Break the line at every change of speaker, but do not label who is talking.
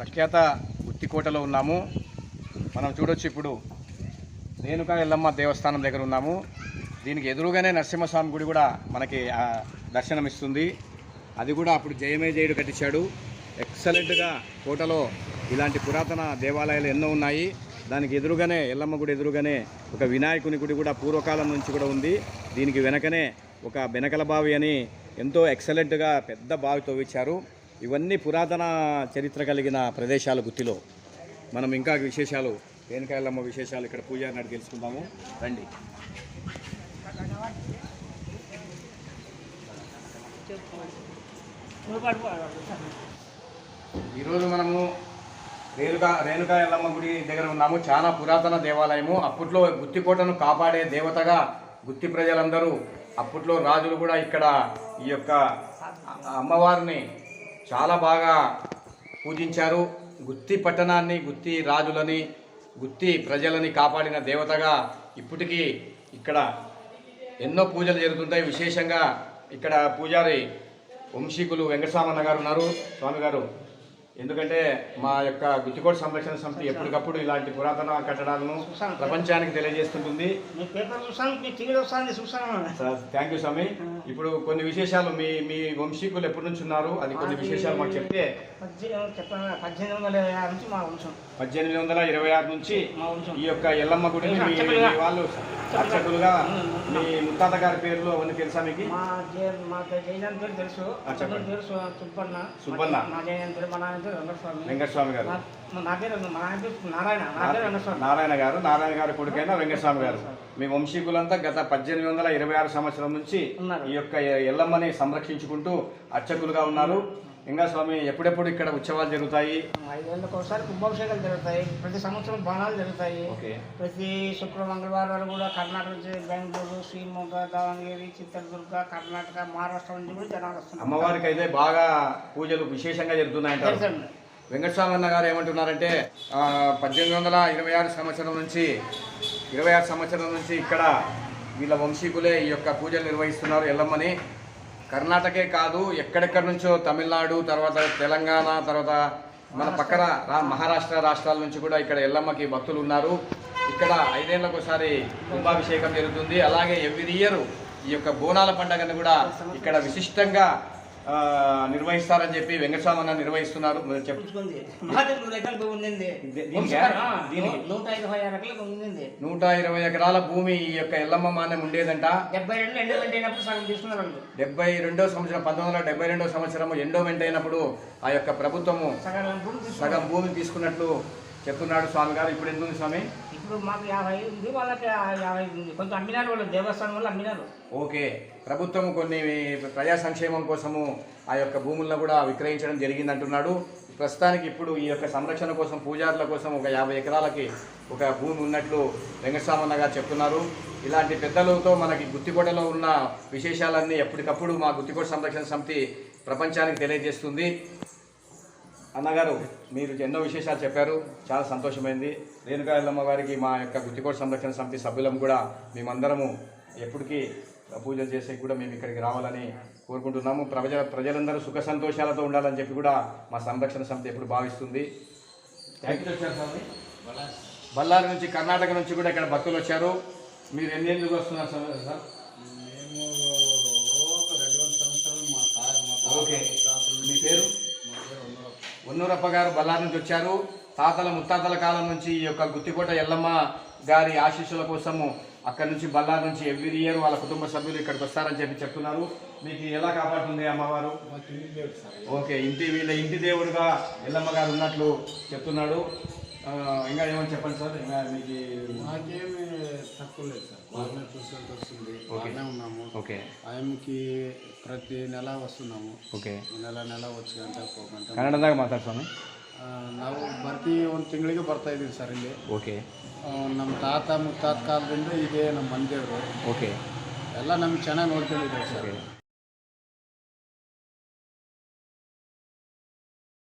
ప్రఖ్యాత గుత్తికోటలో ఉన్నాము. మనం చూడొచ్చు ఇప్పుడు రేణుకా ఎల్లమ్మ దేవస్థానం దగ్గర ఉన్నాము. దీనికి ఎదురుగానే నరసింహస్వామి గుడి కూడా మనకి దర్శనమిస్తుంది. అది కూడా అప్పుడు జయమే జయుడు కట్టించాడు. ఎక్సలెంట్గా కోటలో ఇలాంటి పురాతన దేవాలయాలు ఎన్నో ఉన్నాయి. దానికి ఎదురుగానే ఎల్లమ్మ గుడి ఎదురుగానే ఒక వినాయకుని గుడి కూడా పూర్వకాలం నుంచి కూడా ఉంది. దీనికి వెనకనే ఒక బెనకల బావి అని ఎంతో ఎక్సలెంట్గా పెద్ద బావి తవ్వించారు. ఇవన్నీ పురాతన చరిత్ర కలిగిన ప్రదేశాలు గుత్తిలో. మనం ఇంకా విశేషాలు రేణుకాయలమ్మ విశేషాలు ఇక్కడ పూజారి నాడు తెలుసుకుందాము. రండి. ఈరోజు మనము రేణుకా రేణుకా ఎల్లమ్మ గుడి దగ్గర ఉన్నాము. చాలా పురాతన దేవాలయము. అప్పట్లో గుత్తికోటను కాపాడే దేవతగా గుత్తి ప్రజలందరూ అప్పట్లో రాజులు కూడా ఇక్కడ ఈ యొక్క అమ్మవారిని చాలా బాగా పూజించారు. గుత్తి పట్టణాన్ని గుత్తి రాజులని గుత్తి ప్రజలని కాపాడిన దేవతగా ఇప్పటికీ ఇక్కడ ఎన్నో పూజలు జరుగుతుంటాయి. విశేషంగా ఇక్కడ పూజారి వంశీకులు వెంకటసామన్న గారు ఉన్నారు. స్వామి గారు ఎందుకంటే మా యొక్క గుత్తికోట సంరక్షణ సమితి ఎప్పటికప్పుడు ఇలాంటి పురాతన కట్టడాలను ప్రపంచానికి తెలియజేస్తుంటుంది. థ్యాంక్ యూ స్వామి. ఇప్పుడు కొన్ని విశేషాలు మీ మీ వంశీకులు ఎప్పటి నుంచి ఉన్నారు? అది కొన్ని విశేషాలు మాకు చెప్తే.
పద్దెనిమిది వందల
ఇరవై ఆరు నుంచి ఈ యొక్క ఎల్లమ్మ గుడిని వాళ్ళు అర్చకులుగా మీ ముత్తాత గారి పేర్లు అవన్నీ తెలుసా మీకు?
మా పేరు తెలుసు. సుబ్బన్న.
సుబ్బన్న.
మా పేరు వెంకటస్వామి
గారు.
నారాయణ.
గారు. నారాయణ గారి కొడుకైన వెంకటస్వామి గారు. మీ వంశీకులంతా గత పద్దెనిమిది వందల ఇరవై ఆరు సంవత్సరం నుంచి. ఈ యొక్క ఎల్లమ్మని సంరక్షించుకుంటూ అర్చకులుగా ఉన్నారు. ఇంకా స్వామి ఎప్పుడెప్పుడు ఇక్కడ ఉత్సవాలు జరుగుతాయి?
ఐదేళ్ళకి ఒకసారి కుంభాభిషేకాలు జరుగుతాయి. ప్రతి సంవత్సరం బాణాలు జరుగుతాయి.
ఓకే.
ప్రతి శుక్ర మంగళవారాలు కూడా కర్ణాటక నుంచి బెంగళూరు శ్రీమొగ్గ దావణగిరి చిత్రదుర్గ కర్ణాటక మహారాష్ట్ర నుంచి కూడా జనాలు వస్తున్నారు.
అమ్మవారికి అయితే బాగా పూజలు విశేషంగా జరుగుతున్నాయంటారు.
తెలుసండి.
వెంకటస్వామి అన్న గారు ఏమంటున్నారంటే పద్దెనిమిది వందల ఇరవై ఆరు సంవత్సరం నుంచి ఇరవై ఆరు సంవత్సరం నుంచి ఇక్కడ వీళ్ళ వంశీకులే ఈ యొక్క పూజలు నిర్వహిస్తున్నారు ఎల్లమ్మని. కర్ణాటకే కాదు ఎక్కడెక్కడి నుంచో తమిళనాడు తర్వాత తెలంగాణ తర్వాత మన పక్కన మహారాష్ట్ర రాష్ట్రాల నుంచి కూడా ఇక్కడ ఎల్లమ్మకి భక్తులు ఉన్నారు ఇక్కడ ఐదేళ్ళకు ఒకసారి కుంభాభిషేకం జరుగుతుంది. అలాగే ఎవ్రీ ఇయర్ ఈ యొక్క బోనాల పండుగను కూడా ఇక్కడ విశిష్టంగా నిర్వహిస్తారని చెప్పి వెంకటస్వామి అన్న నిర్వహిస్తున్నారు. మీరు
నూట ఇరవై
ఎకరాల భూమి ఈ యొక్క ఎల్లమ్మ మాన్యం ఉండేదంట.
డెబ్బై రెండు ఎండోమెంట్ అయినప్పుడు సగం తీసుకున్నారు
డెబ్బై రెండో సంవత్సరం పంతొమ్మిది వందల డెబ్బై రెండో సంవత్సరం ఎండోమెంట్ అయినప్పుడు ఆ యొక్క ప్రభుత్వము
సగం భూమి తీసుకున్నారు.
సగం భూమి తీసుకున్నట్లు చెప్తున్నాడు స్వామి గారు ఇప్పుడు ఉంది స్వామి?
ఇప్పుడు మాకు యాభై ఉంది వాళ్ళకి యాభై ఉంది. కొంచెం అమ్మినారు వాళ్ళు దేవస్థానం వల్ల అమ్మినారు.
ఓకే. ప్రభుత్వం కొన్ని ప్రజా సంక్షేమం కోసము ఆ యొక్క భూములను కూడా విక్రయించడం జరిగింది అంటున్నాడు ప్రస్తుతానికి ఇప్పుడు ఈ యొక్క సంరక్షణ కోసం పూజారుల కోసం ఒక యాభై ఎకరాలకి ఒక భూమి ఉన్నట్లు వెంకటస్వామన్న గారు చెప్తున్నారు. ఇలాంటి పెద్దలతో మనకి గుత్తికోటలో ఉన్న విశేషాలన్నీ ఎప్పటికప్పుడు మా గుత్తికోట సంరక్షణ సమితి ప్రపంచానికి తెలియజేస్తుంది. అన్నగారు మీరు ఎన్నో విశేషాలు చెప్పారు. చాలా సంతోషమైంది. రేణుకా ఎల్లమ్మ గారికి మా యొక్క గుత్తికోట సంరక్షణ సమితి సభ్యులం కూడా మేమందరము ఎప్పటికీ పూజలు చేసే కూడా మేము ఇక్కడికి రావాలని కోరుకుంటున్నాము. ప్రజ ప్రజలందరూ సుఖ సంతోషాలతో ఉండాలని చెప్పి కూడా మా సంరక్షణ సమితి ఎప్పుడు భావిస్తుంది. థ్యాంక్ యూ స్వామి బళ్ళారి నుంచి కర్ణాటక నుంచి కూడా ఇక్కడ భక్తులు వచ్చారు. మీరు ఎన్ని ఎందుకు వస్తున్నారు సార్? ఓకే. మీ పేరు. ఉన్నూరప్ప. గారు బళ్ళారి నుంచి వచ్చారు. తాతల ముత్తాతల కాలం నుంచి ఈ యొక్క గుత్తికోట ఎల్లమ్మ గారి ఆశీస్సుల కోసము అక్కడ నుంచి బల్లార్ నుంచి ఎవ్రీ ఇయర్ వాళ్ళ కుటుంబ సభ్యులు ఇక్కడికి వస్తారని చెప్పి చెప్తున్నారు. మీకు ఎలా కాపాడుతుంది అమ్మవారు? ఓకే ఇంటి వీళ్ళ ఇంటి దేవుడుగా ఎల్లమ్మ గారు ఉన్నట్లు చెప్తున్నాడు. ఇంకా ఏమని చెప్పండి సార్? ఇంకా మీకు
మాకేమి తక్కువ లేదు సార్. బాగానే చూసినట్టు వస్తుంది. బాగానే ఉన్నాము.
ఓకే.
ఆయనకి ప్రతి నెల వస్తున్నాము.
ఓకే.
నెల నెల వచ్చి గంట పోగంట
కన్నడ దాకా మాట్లాడుతాను
ನಾವು ಬರ್ತಿ ಒಂದು ತಿಂಗಳಿಗೆ ಬರ್ತಾ ಇದ್ದೀವಿ ಸರ್ ಇಲ್ಲಿ.
ಓಕೆ.
ನಮ್ಮ ತಾತ ಮುತ್ತಾತ ಕಾಲದಿಂದ ಇದೇ ನಮ್ಮ ಮಂದಿರು
ಓಕೆ.
ಎಲ್ಲ ನಮ್ಗೆ ಚೆನ್ನಾಗಿ ನೋಡ್ಕೊಂಡಿದ್ದೇವೆ ಸರ್.